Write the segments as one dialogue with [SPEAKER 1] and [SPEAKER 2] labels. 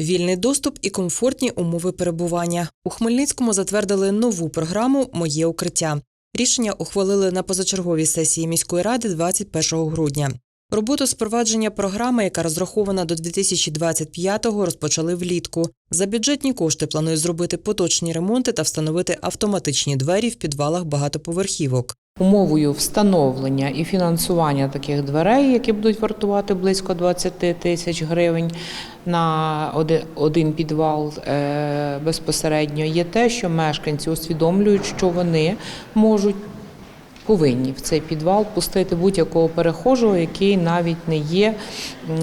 [SPEAKER 1] Вільний доступ і комфортні умови перебування. У Хмельницькому затвердили нову програму Моє укриття. Рішення ухвалили на позачерговій сесії міської ради 21 грудня. Роботу з впровадження програми, яка розрахована до 2025-го, розпочали влітку. За бюджетні кошти планують зробити поточні ремонти та встановити автоматичні двері в підвалах багатоповерхівок.
[SPEAKER 2] Умовою встановлення і фінансування таких дверей, які будуть вартувати близько 20 тисяч гривень на один підвал е, безпосередньо, є те, що мешканці усвідомлюють, що вони можуть повинні в цей підвал пустити будь-якого перехожого, який навіть не є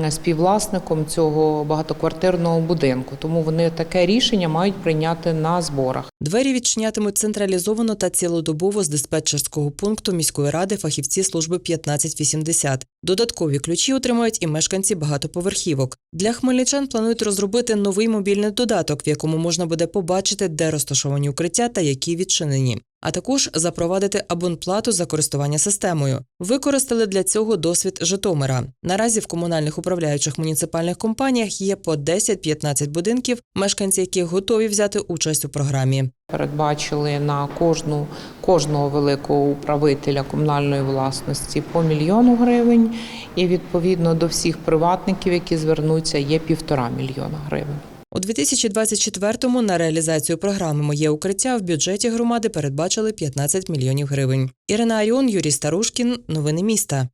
[SPEAKER 2] співвласником цього багатоквартирного будинку. Тому вони таке рішення мають прийняти на зборах.
[SPEAKER 1] Двері відчинятимуть централізовано та цілодобово з диспетчерського пункту міської ради фахівці служби 1580. Додаткові ключі отримають і мешканці багатоповерхівок. Для хмельничан планують розробити новий мобільний додаток, в якому можна буде побачити, де розташовані укриття та які відчинені. А також запровадити абонплату за користування системою. Використали для цього досвід Житомира. Наразі в комунальних управляючих муніципальних компаніях є по 10-15 будинків, мешканці яких готові взяти участь у програмі.
[SPEAKER 2] Передбачили на кожну кожного великого управителя комунальної власності по мільйону гривень, і відповідно до всіх приватників, які звернуться, є півтора мільйона гривень.
[SPEAKER 1] У 2024-му на реалізацію програми Моє укриття в бюджеті громади передбачили 15 мільйонів гривень. Ірина Аріон, Юрій Старушкін. Новини міста.